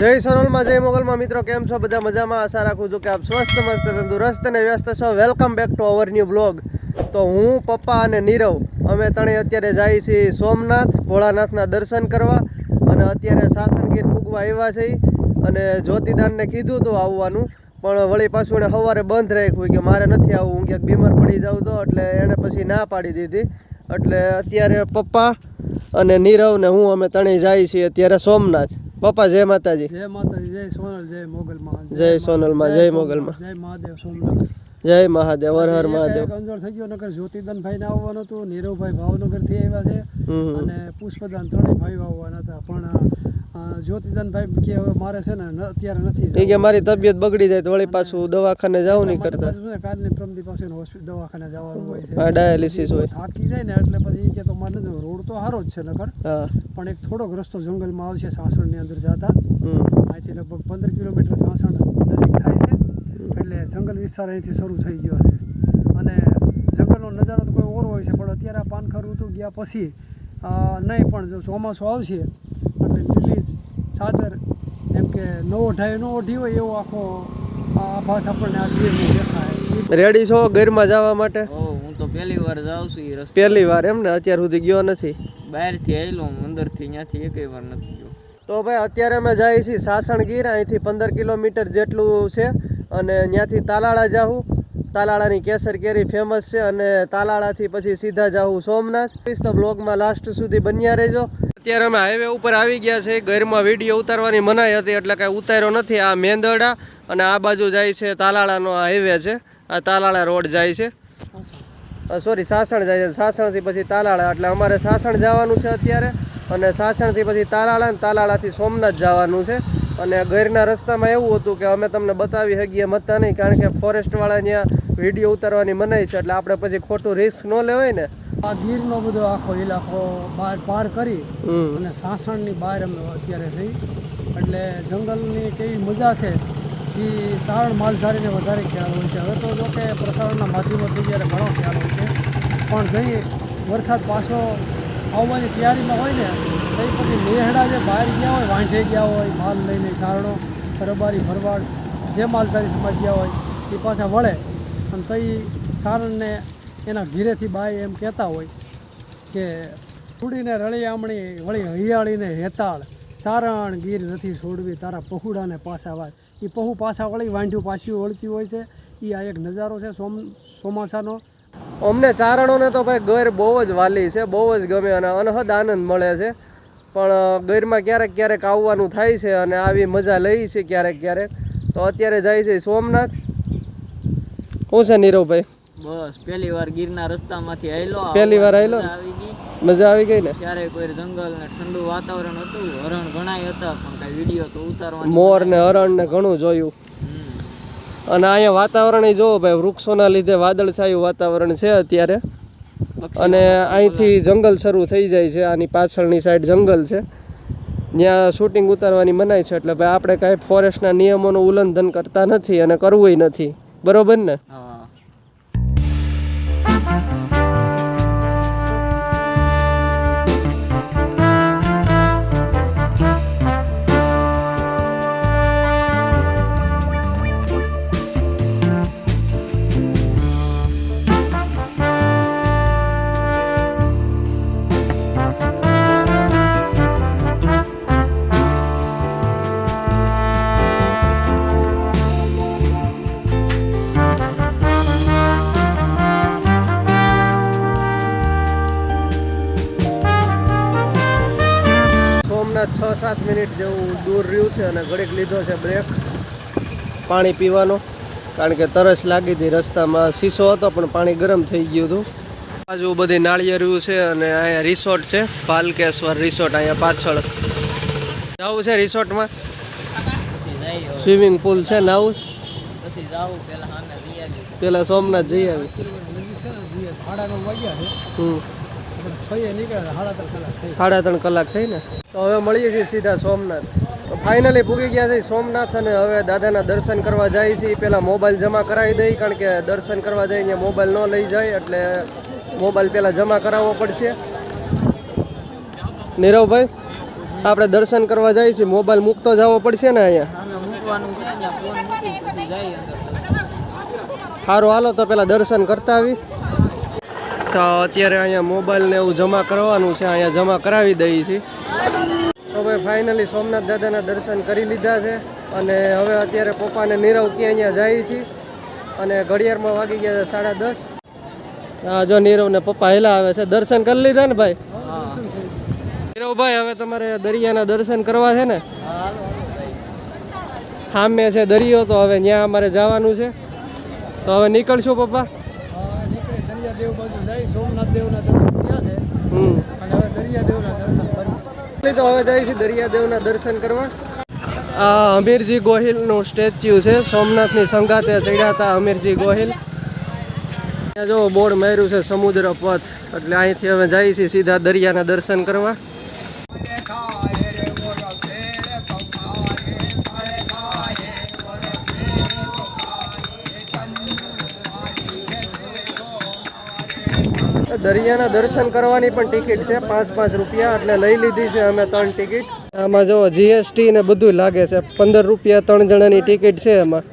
જય સોનલમાં, જય મોગલમાં. મિત્રો, કેમ છો? બધા મજામાં? આશા રાખું છું કે આપ સ્વસ્થ, મસ્ત, તંદુરસ્ત અને વ્યસ્ત છો. Welcome back to our new blog તો હું, પપ્પા અને નીરવ, અમે ત્રણેય અત્યારે જઈએ છીએ સોમનાથ, ભોળાનાથના દર્શન કરવા. અને અત્યારે સાસનગીર પૂગવા આવ્યા છે અને જ્યોતિદાનને કીધું હતું આવવાનું. પણ વળી પાછું એને સવારે બંધ રાખ્યું કે મારે નથી આવવું. હું ક્યાંક બીમાર પડી જાઉં તો, એટલે એણે પછી ના પાડી દીધી. એટલે અત્યારે પપ્પા અને નીરવ ને હું અમે ત્રણેય જાય છીએ અત્યારે સોમનાથ. પપ્પા જય માતાજી. જય માતાજી જય સોનલ જય મોગલમાં જય સોનલમાં, જય મોગલમાં. જય મહાદેવ સોમનાથ. જય મહાદેવ હર હર મહાદેવ. કંજોર અંજોર થઈ ગયો નગર જ્યોતિદાન ભાઈ ને આવવાનું હતું નીરવભાઈ ભાવનગરથી આવ્યા છે. અને પુષ્પદાન ત્રણેય ભાઈઓ આવવાના હતા. પણ અ, જ્યોતિદાન કે હવે મારે છે ને અત્યારે નથી એ કે મારી તબિયત બગડી જાય તો વળી પાછું દવાખાને જાવું નહીં કરતા. કાલની પ્રમદી પાસે હોસ્પિટલ દવાખાને જવાનું હોય છે. ડાયાલિસિસ હોય. થાકી જાય ને એટલે પછી કે તો મારે નથી રોડ તો સારો જ છે નગર પણ એક થોડોક રસ્તો જંગલમાં આવશે સાસણની અંદર જતા. અહીંથી લગભગ પંદર કિલોમીટર સાસણ નજીક થાય છે. એટલે જંગલ વિસ્તાર અહીંથી શરૂ થઈ ગયો છે. અને જંગલનો નજારો તો કોઈ ઓર હોય છે પણ અત્યારે આ પાનખર ઋતુ ગયા પછી નહીં પણ જો ચોમાસું આવશે એટલે લીલી ચાદર એમ કે નો ઓઢાય નો ઓઢી હોય એવો આખો આ આભાસ આપણને આ ગીરનો દેખાય. રેડી છો ઘરમાં જવા માટે? ઓ હું તો પહેલી વાર જાઉં છું એ રસ્તે. પહેલી વાર એમ ને? અત્યાર સુધી ગયો નથી? બહારથી આવેલો હું અંદરથી ત્યાંથી એકેય વાર નથી ગયો. તો ભાઈ અત્યારે અમે જઈએ છીએ સાસણગીર અહીંથી પંદર કિલોમીટર જેટલું છે અને ત્યાંથી તાલાળા જાઉં તાલાળાની કેસર કેરી ફેમસ છે અને તાલાળાથી પછી સીધા જાઉં સોમનાથ. તો બ્લોગમાં લાસ્ટ સુધી બન્યા રહેજો. અત્યારે અમે હાઈવે ઉપર આવી ગયા છે. ઘરમાં વીડિયો ઉતારવાની મનાઈ હતી એટલે કાંઈ ઉતાર્યો નથી. આ મેંદરડા અને આ બાજુ જાય છે તાલાળાનો હાઈવે છે. આ તાલાળા રોડ જાય છે. સોરી સાસણ જાય છે. સાસણથી પછી તાલાળા. એટલે અમારે સાસણ જવાનું છે અત્યારે અને સાસણથી પછી તાલાળા અને તાલાળાથી સોમનાથ જવાનું છે. અને ગૈરના રસ્તામાં એવું હતું કે અમે તમને બતાવી શકીએ મતા નહીં, કારણ કે ફોરેસ્ટવાળા ત્યાં વીડિયો ઉતારવાની મનાઈ છે. એટલે આપણે પછી ખોટું રિસ્ક ન લેવાય ને. આ ગીરનો બધો આખો ઇલાકો બહાર પાર કરી અને સાસણની બહાર અમે અત્યારે થઈ એટલે જંગલની કેવી મજા છે એ સારણ માલધારીને વધારે ખ્યાલ હોય છે. હવે તો જો કે પ્રસારણના માધ્યમોથી જ્યારે ઘણો ખ્યાલ હોય છે. પણ જઈ વરસાદ પાછો આવવાની તૈયારીમાં હોય ને એ પછી લેહડા જે બહાર ગયા હોય વાંઢે ગયા હોય માલ લઈને સારણો રબારી ભરવાડ જે માલધારી સમાજ ગયા હોય એ પાછા વળે. અને તઈ સારણને એના ઘીરેથી બાય એમ કહેતા હોય કે ઉડીને રળિયામણી વળી હૈયાળીને હેતાળ, ચારણ ગીર નથી છોડવી, તારા પહુડાને પાછા વાત એ પહુ પાછા વળી વાંઢ્યું પાછું વળતી હોય છે. એ આ એક નજારો છે સોમ, ચોમાસાનો. અમને ચારણોને તો ભાઈ ગર બહુ જ વાલી છે, બહુ જ ગમે અને અનહદ આનંદ મળે છે. પણ ગરમાં ક્યારેક ક્યારેક આવવાનું થાય છે અને આવી મજા લઈ છે ક્યારેક ક્યારેક. તો અત્યારે જાય છે સોમનાથ. શું છે નીરવભાઈ? બસ પહેલી વાર ગીરના રસ્તામાંથી આયલો પહેલી વાર આયલો? મજા આવી ગઈ. ને? ત્યારે કોઈ જંગલ ને ઠંડુ વાતાવરણ હતું હરણ ઘણાય હતા પણ કઈ વિડિયો તો ઉતારવાની મોર ને હરણ ને ઘણું જોયું. અને અહીંયા વાતાવરણ જોવો ભાઈ વૃક્ષોના લીધે વાદળછાયું વાતાવરણ છે અત્યારે. અને અહીંથી જંગલ શરૂ થઈ જાય છે આની પાછળની સાઈડ જંગલ છે. ત્યાં શૂટિંગ ઉતારવાની મનાય છે એટલે ભાઈ આપણે કાંઈ ફોરેસ્ટના નિયમોનું ઉલ્લંઘન કરતા નથી અને કરવુંય નથી. બરોબર ને? હા. સાત મિનિટ જેવું દૂર રહ્યું છે અને ઘડીક લીધો છે બ્રેક પાણી પીવાનો, કારણ કે તરસ લાગી હતી રસ્તામાં. શીશો હતો, પણ પાણી ગરમ થઈ ગયું હતું. બાજુ બધી નાળિયેરું છે અને અહીંયા રિસોર્ટ છે પાલકેશ્વર રિસોર્ટ અહીંયા પાછળ. જવું છે રિસોર્ટમાં સ્વિમિંગ પુલ છે, નાવું? પેલા સોમનાથ જઈ આવી. હમ. સાડા ત્રણ કલાક થઈ ને? તો હવે મળીએ છીએ સીધા સોમનાથ. ફાઇનલી પૂગી ગયા છે સોમનાથ અને હવે દાદાના દર્શન કરવા જાય છે. પહેલાં મોબાઈલ જમા કરાવી દઈ કારણ કે દર્શન કરવા જાય અહીંયા મોબાઈલ ન લઈ જાય, એટલે મોબાઈલ પહેલાં જમા કરાવવો પડશે. નીરવભાઈ, આપણે દર્શન કરવા જઈએ છીએ. મોબાઈલ મૂકતો જવો પડશે ને અહીંયા? સારું હાલો તો પહેલાં દર્શન કરતા આવી તો અત્યારે અહીંયા મોબાઈલ ને એવું જમા કરવાનું છે, અહીંયા જમા કરાવી દઈએ છીએ. તો ભાઈ ફાઇનલી સોમનાથ દાદાના દર્શન કરી લીધા છે અને હવે અત્યારે પપ્પાને નીરવ ક્યાં અહીંયા જઈએ છીએ અને ઘડિયાળમાં વાગી ગયા છે સાડા દસ. હા જો નીરવ ને પપ્પા હેલા આવે છે, દર્શન કરી લીધા ને ભાઈ? નીરવભાઈ હવે તમારે દરિયાના દર્શન કરવા છે ને? સામે છે દરિયો, તો હવે ત્યાં અમારે જવાનું છે. તો હવે નીકળશું પપ્પા? સોમનાથ દેવના દર્શન થયા છે. અને હવે દરિયાદેવના દર્શન કરી તો હવે જાય છે દરિયાદેવના દર્શન કરવા. આ અમીરજી ગોહિલનું સ્ટેચ્યુ છે. સોમનાથની સંગાતે ચડ્યા હતા અમીરજી ગોહિલ. ત્યાં જો બોર્ડ માર્યું છે સમુદ્ર પથ એટલે અહીંથી અમે જઈએ છીએ સીધા દરિયાના દર્શન કરવા. દરિયાના દર્શન કરવાની પણ ટિકિટ છે, પાંચ પાંચ રૂપિયા એટલે લઈ લીધી છે અમે ત્રણ ટિકિટ. આમાં જો જીએસટી ને બધું લાગે છે, પંદર રૂપિયા ત્રણ જણાની ટિકિટ છે એમાં.